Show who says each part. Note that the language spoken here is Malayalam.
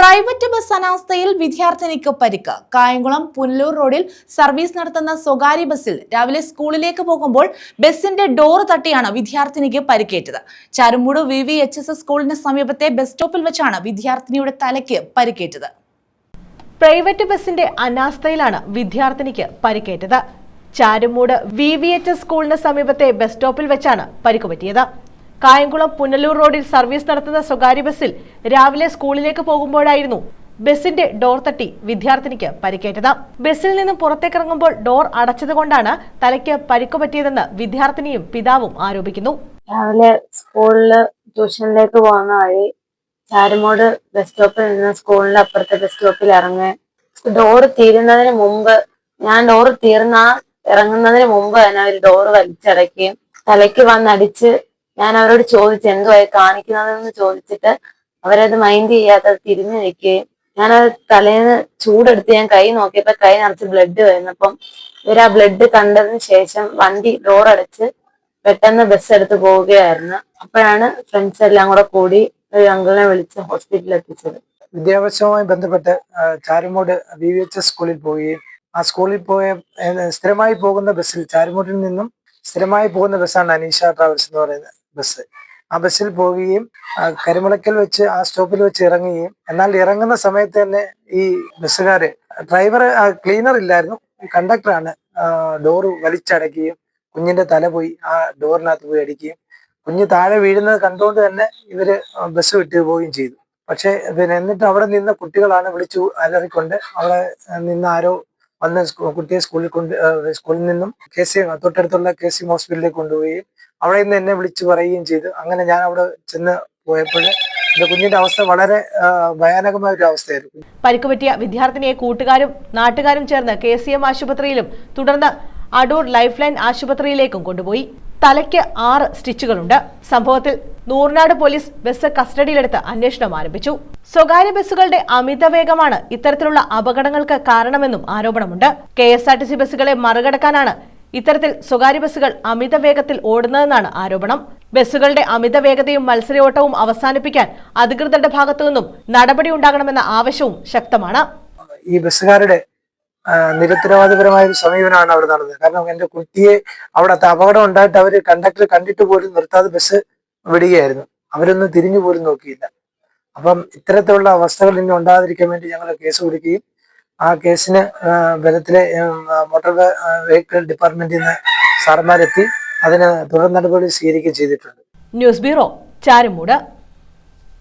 Speaker 1: പ്രൈവറ്റ് ബസ് അനാസ്ഥയിൽ വിദ്യാർത്ഥിനിക്ക് പരിക്ക്. കായംകുളം പുനലൂർ റോഡിൽ സർവീസ് നടത്തുന്ന സ്വകാര്യ ബസ്സിൽ രാവിലെ സ്കൂളിലേക്ക് പോകുമ്പോൾ ബസിന്റെ ഡോർ തട്ടിയാണ് വിദ്യാർത്ഥിനിക്ക് പരിക്കേറ്റത്. Charummood V V H S S സ്കൂളിന് സമീപത്തെ ബസ് സ്റ്റോപ്പിൽ വെച്ചാണ് വിദ്യാർത്ഥിനിയുടെ തലയ്ക്ക് പരിക്കേറ്റത്.
Speaker 2: പ്രൈവറ്റ് ബസിന്റെ അനാസ്ഥയിലാണ് വിദ്യാർത്ഥിനിക്ക് പരിക്കേറ്റത്. Charummood V V H S സ്കൂളിന് സമീപത്തെ ബസ് സ്റ്റോപ്പിൽ വെച്ചാണ് പരിക്കുപറ്റിയത് കായംകുളം പുനലൂർ റോഡിൽ സർവീസ് നടത്തുന്ന സ്വകാര്യ ബസ്സിൽ രാവിലെ സ്കൂളിലേക്ക് പോകുമ്പോഴായിരുന്നു ബസിന്റെ ഡോർ തട്ടി വിദ്യാർത്ഥിനിക്ക് പരിക്കേറ്റത്. ബസ്സിൽ നിന്നും പുറത്തേക്കിറങ്ങുമ്പോൾ ഡോർ അടച്ചതുകൊണ്ടാണ് തലയ്ക്ക് പരിക്കുപറ്റിയതെന്ന് വിദ്യാർത്ഥിനിയും പിതാവും ആരോപിക്കുന്നു.
Speaker 3: രാവിലെ സ്കൂളിൽ ട്യൂഷനിലേക്ക് പോകുന്ന വഴി ചാരുമോട് ബസ് സ്റ്റോപ്പിൽ നിന്ന് സ്കൂളിന്റെ അപ്പുറത്തെ ബസ് സ്റ്റോപ്പിൽ ഇറങ്ങി ഡോറ് തീരുന്നതിന് മുമ്പ് ഞാൻ ഡോറ് തീർന്ന ഇറങ്ങുന്നതിന് മുമ്പ് തന്നെ അവർ ഡോറ് വലിച്ചടയ്ക്കുകയും തലയ്ക്ക് വന്നടിച്ച് ഞാൻ അവരോട് ചോദിച്ചു എന്തുവായി കാണിക്കുന്നതെന്ന് ചോദിച്ചിട്ട് അവരത് മൈൻഡ് ചെയ്യാതെ തിരിഞ്ഞു നിൽക്കുകയും ഞാനത് തലേന്ന് ചൂടെടുത്ത് ഞാൻ കൈ നോക്കിയപ്പോ കൈ നിറച്ച് ബ്ലഡ് വരുന്നപ്പം ഇവർ ആ ബ്ലഡ് കണ്ടതിന് ശേഷം വണ്ടി ഡോർ അടച്ച് പെട്ടെന്ന് ബസ് എടുത്ത് പോവുകയായിരുന്നു. അപ്പോഴാണ് ഫ്രണ്ട്സ് എല്ലാം കൂടെ കൂടി ഒരു അങ്കിളിനെ വിളിച്ച് ഹോസ്പിറ്റലിൽ എത്തിച്ചത്.
Speaker 4: വിദ്യാഭ്യാസവുമായി ബന്ധപ്പെട്ട് Charummood V V H S സ്കൂളിൽ പോവുകയും ആ സ്കൂളിൽ പോയ സ്ഥിരമായി പോകുന്ന ബസ്സിൽ ചാരുമൂട്ടിൽ നിന്നും സ്ഥിരമായി പോകുന്ന ബസ്സാണ് അനീഷ ട്രാവൽസ് എന്ന് പറയുന്ന ബസ്. ആ ബസ്സിൽ പോവുകയും കരിമുളക്കൽ വെച്ച് ആ സ്റ്റോപ്പിൽ വെച്ച് ഇറങ്ങുകയും എന്നാൽ ഇറങ്ങുന്ന സമയത്ത് തന്നെ ഈ ബസ്സുകാര് ഡ്രൈവർ ക്ലീനർ ഇല്ലായിരുന്നു. കണ്ടക്ടറാണ് ഡോറ് വലിച്ചടയ്ക്കുകയും കുഞ്ഞിന്റെ തല പോയി ആ ഡോറിനകത്ത് പോയി അടിക്കുകയും കുഞ്ഞ് താഴെ വീഴുന്നത് കണ്ടുകൊണ്ട് തന്നെ ഇവർ ബസ് വിട്ടു പോവുകയും ചെയ്തു. പക്ഷെ പിന്നെ എന്നിട്ട് അവിടെ നിന്ന കുട്ടികളാണ് വിളിച്ചു അലറിക്കൊണ്ട് അവിടെ നിന്ന് ആരോ സ്കൂ- കുട്ടിയെ സ്കൂളിൽ കൊണ്ട് സ്കൂളിൽ നിന്നും കെ സി തൊട്ടടുത്തുള്ള കെ സി ഹോസ്പിറ്റലിൽ കൊണ്ടുപോവുകയും അവിടെ നിന്ന് എന്നെ വിളിച്ചു പറയുകയും ചെയ്തു. അങ്ങനെ ഞാൻ അവിടെ ചെന്ന് പോയപ്പോൾ എന്റെ കുഞ്ഞിന്റെ അവസ്ഥ വളരെ ഭയാനകമായ ഒരു അവസ്ഥയായിരുന്നു.
Speaker 2: പരിക്കുപറ്റിയ വിദ്യാർത്ഥിനിയെ കൂട്ടുകാരും നാട്ടുകാരും ചേർന്ന് കെ സി എം ആശുപത്രിയിലും തുടർന്ന് അടൂർ ലൈഫ് ലൈൻ ആശുപത്രിയിലേക്കും കൊണ്ടുപോയി. തലയ്ക്ക് ആറ് സ്റ്റിച്ചുകളുണ്ട്. സംഭവത്തിൽ നൂറിനാട് പോലീസ് ബസ് കസ്റ്റഡിയിലെടുത്ത് അന്വേഷണം ആരംഭിച്ചു. സ്വകാര്യ ബസ്സുകളുടെ അമിത വേഗമാണ് ഇത്തരത്തിലുള്ള അപകടങ്ങൾക്ക് കാരണമെന്നും ആരോപണമുണ്ട്. K S R T C ബസ്സുകളെ മറികടക്കാനാണ് ഇത്തരത്തിൽ സ്വകാര്യ ബസ്സുകൾ അമിത വേഗത്തിൽ ഓടുന്നതെന്നാണ് ആരോപണം. ബസ്സുകളുടെ അമിത വേഗതയും മത്സരയോട്ടവും അവസാനിപ്പിക്കാൻ അധികൃതരുടെ ഭാഗത്തു നിന്നും നടപടി ഉണ്ടാകണമെന്ന ആവശ്യവും ശക്തമാണ്.
Speaker 4: ഈ ബസ്സുകാരുടെ നിരുത്തരവാദപരമായ ഒരു സമീപനമാണ് അവിടെ നടന്നത്. കാരണം എന്റെ കുട്ടിയെ അവിടത്തെ അപകടം ഉണ്ടായിട്ട് അവർ കണ്ടക്ടർ കണ്ടിട്ട് പോലും നിർത്താതെ ബസ് വിടുകയായിരുന്നു. അവരൊന്നും തിരിഞ്ഞു പോലും നോക്കിയില്ല. അപ്പം ഇത്തരത്തിലുള്ള അവസ്ഥകൾ ഇനി ഉണ്ടാകാതിരിക്കാൻ വേണ്ടി ഞങ്ങൾ കേസ് കൊടുക്കുകയും ആ കേസിന് ബലത്തിലെ മോട്ടോർ വെഹിക്കിൾ ഡിപ്പാർട്ട്മെന്റിൽ നിന്ന് സാർമാരെത്തി അതിന് തുടർ നടപടി സ്വീകരിക്കുകയും ചെയ്തിട്ടുണ്ട്.
Speaker 2: News bureau Charummood.